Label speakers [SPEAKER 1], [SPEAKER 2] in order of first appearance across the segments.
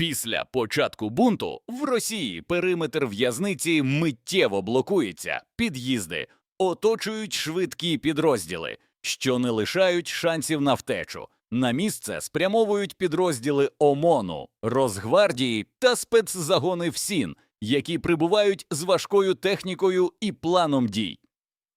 [SPEAKER 1] Після початку бунту в Росії периметр в'язниці миттєво блокується, під'їзди оточують швидкі підрозділи, що не лишають шансів на втечу. На місце спрямовують підрозділи ОМОНу, Росгвардії та спецзагони ФСІН, які прибувають з важкою технікою і планом дій.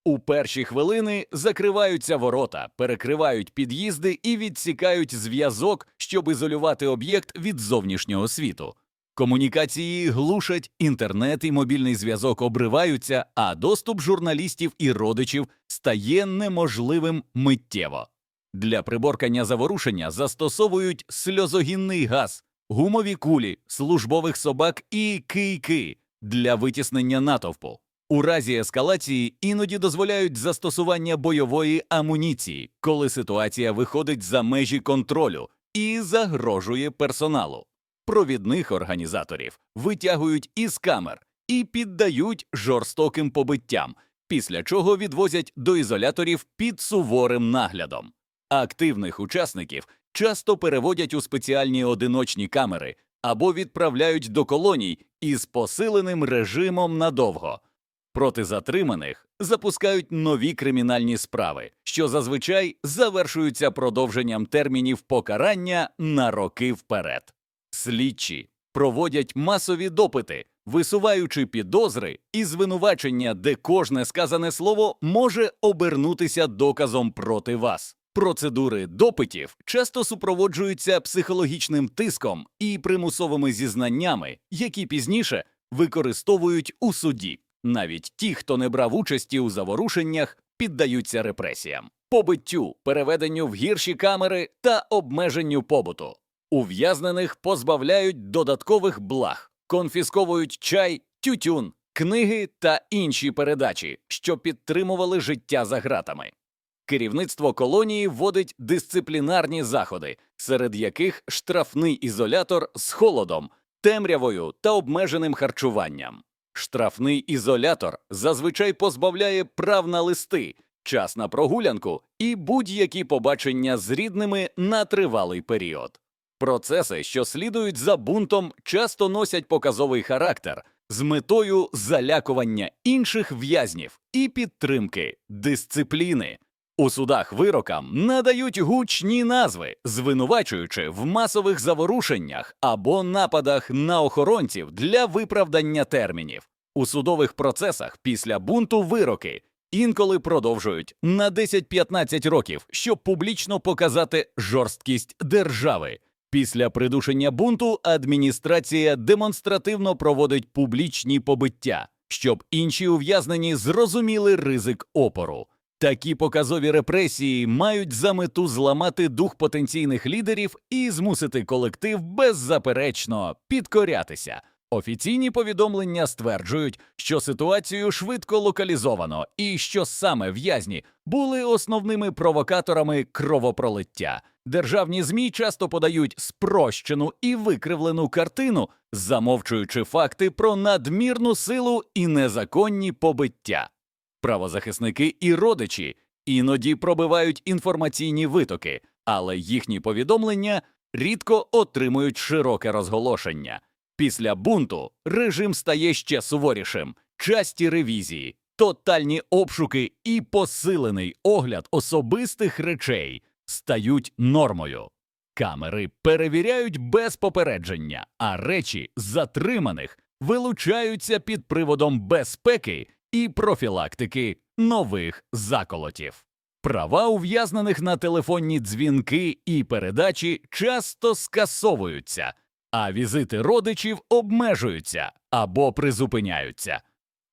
[SPEAKER 1] У перші хвилини закриваються ворота, перекривають під'їзди і відсікають зв'язок, щоб ізолювати об'єкт від зовнішнього світу. Комунікації глушать, інтернет і мобільний зв'язок обриваються, а доступ журналістів і родичів стає неможливим миттєво. Для приборкання заворушення застосовують сльозогінний газ, гумові кулі, службових собак і кийки для витіснення натовпу. У разі ескалації іноді дозволяють застосування бойової амуніції, коли ситуація виходить за межі контролю і загрожує персоналу. Провідних організаторів витягують із камер і піддають жорстоким побиттям, після чого відвозять до ізоляторів під суворим наглядом. Активних учасників часто переводять у спеціальні одиночні камери або відправляють до колоній із посиленим режимом надовго. Проти затриманих запускають нові кримінальні справи, що зазвичай завершуються продовженням термінів покарання на роки вперед. Слідчі проводять масові допити, висуваючи підозри і звинувачення, де кожне сказане слово може обернутися доказом проти вас. Процедури допитів часто супроводжуються психологічним тиском і примусовими зізнаннями, які пізніше використовують у суді. Навіть ті, хто не брав участі у заворушеннях, піддаються репресіям, побиттю, переведенню в гірші камери та обмеженню побуту. Ув'язнених позбавляють додаткових благ, конфісковують чай, тютюн, книги та інші передачі, що підтримували життя за ґратами. Керівництво колонії вводить дисциплінарні заходи, серед яких штрафний ізолятор з холодом, темрявою та обмеженим харчуванням. Штрафний ізолятор зазвичай позбавляє прав на листи, час на прогулянку і будь-які побачення з рідними на тривалий період. Процеси, що слідують за бунтом, часто носять показовий характер з метою залякування інших в'язнів і підтримки дисципліни. У судах вирокам надають гучні назви, звинувачуючи в масових заворушеннях або нападах на охоронців для виправдання термінів. У судових процесах після бунту вироки інколи продовжують на 10-15 років, щоб публічно показати жорсткість держави. Після придушення бунту адміністрація демонстративно проводить публічні побиття, щоб інші ув'язнені зрозуміли ризик опору. Такі показові репресії мають за мету зламати дух потенційних лідерів і змусити колектив беззаперечно підкорятися. Офіційні повідомлення стверджують, що ситуацію швидко локалізовано і що саме в'язні були основними провокаторами кровопролиття. Державні змі часто подають спрощену і викривлену картину, замовчуючи факти про надмірну силу і незаконні побиття. Правозахисники і родичі іноді пробивають інформаційні витоки, але їхні повідомлення рідко отримують широке розголошення. Після бунту режим стає ще суворішим, часті ревізії, тотальні обшуки і посилений огляд особистих речей стають нормою. Камери перевіряють без попередження, а речі затриманих вилучаються під приводом безпеки і профілактики нових заколотів. Права ув'язнених на телефонні дзвінки і передачі часто скасовуються, а візити родичів обмежуються або призупиняються.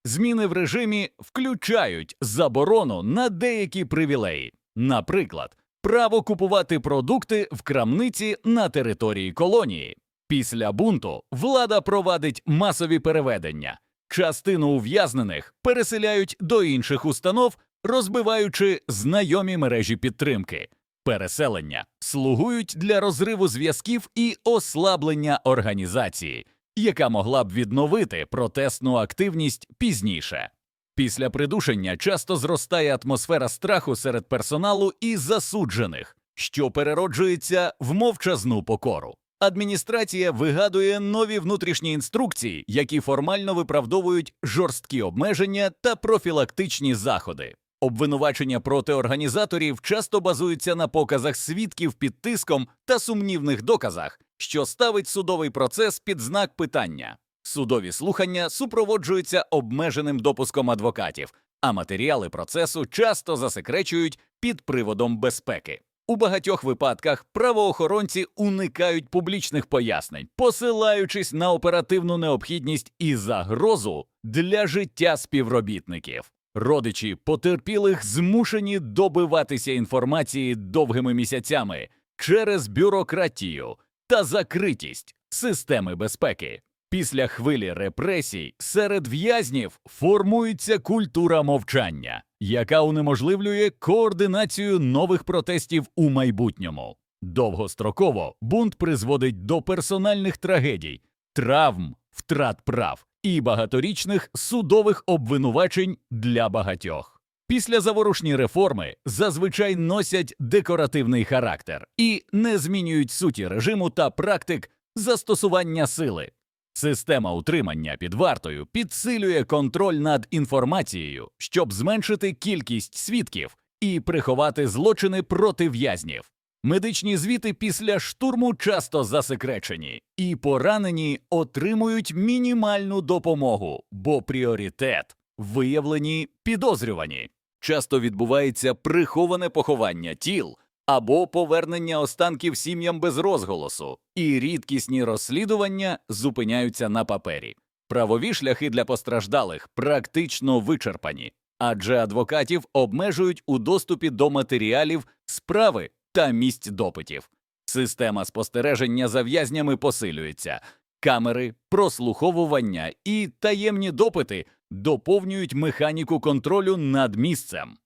[SPEAKER 1] Зміни в режимі включають заборону на деякі привілеї, наприклад, право купувати продукти в крамниці на території колонії. Після бунту влада провадить масові переведення. Частину ув'язнених переселяють до інших установ, розбиваючи знайомі мережі підтримки. Переселення слугують для розриву зв'язків і ослаблення організації, яка могла б відновити протестну активність пізніше. Після придушення часто зростає атмосфера страху серед персоналу і засуджених, що перероджується в мовчазну покору. Адміністрація вигадує нові внутрішні інструкції, які формально виправдовують жорсткі обмеження та профілактичні заходи. Обвинувачення проти організаторів часто базуються на показах свідків під тиском та сумнівних доказах, що ставить судовий процес під знак питання. Судові слухання супроводжуються обмеженим допуском адвокатів, а матеріали процесу часто засекречують під приводом безпеки. У багатьох випадках правоохоронці уникають публічних пояснень, посилаючись на оперативну необхідність і загрозу для життя співробітників. Родичі потерпілих змушені добиватися інформації довгими місяцями через бюрократію та закритість системи безпеки. Після хвилі репресій серед в'язнів формується культура мовчання, яка унеможливлює координацію нових протестів у майбутньому. Довгостроково бунт призводить до персональних трагедій, травм, втрат прав і багаторічних судових обвинувачень для багатьох. Після заворушні реформи зазвичай носять декоративний характер і не змінюють суті режиму та практик застосування сили. Система утримання під вартою підсилює контроль над інформацією, щоб зменшити кількість свідків і приховати злочини проти в'язнів. Медичні звіти після штурму часто засекречені, і поранені отримують мінімальну допомогу, бо пріоритет виявлені підозрювані. Часто відбувається приховане поховання тіл або повернення останків сім'ям без розголосу, і рідкісні розслідування зупиняються на папері. Правові шляхи для постраждалих практично вичерпані, адже адвокатів обмежують у доступі до матеріалів справи та місць допитів. Система спостереження за в'язнями посилюється, камери, прослуховування і таємні допити доповнюють механіку контролю над місцем.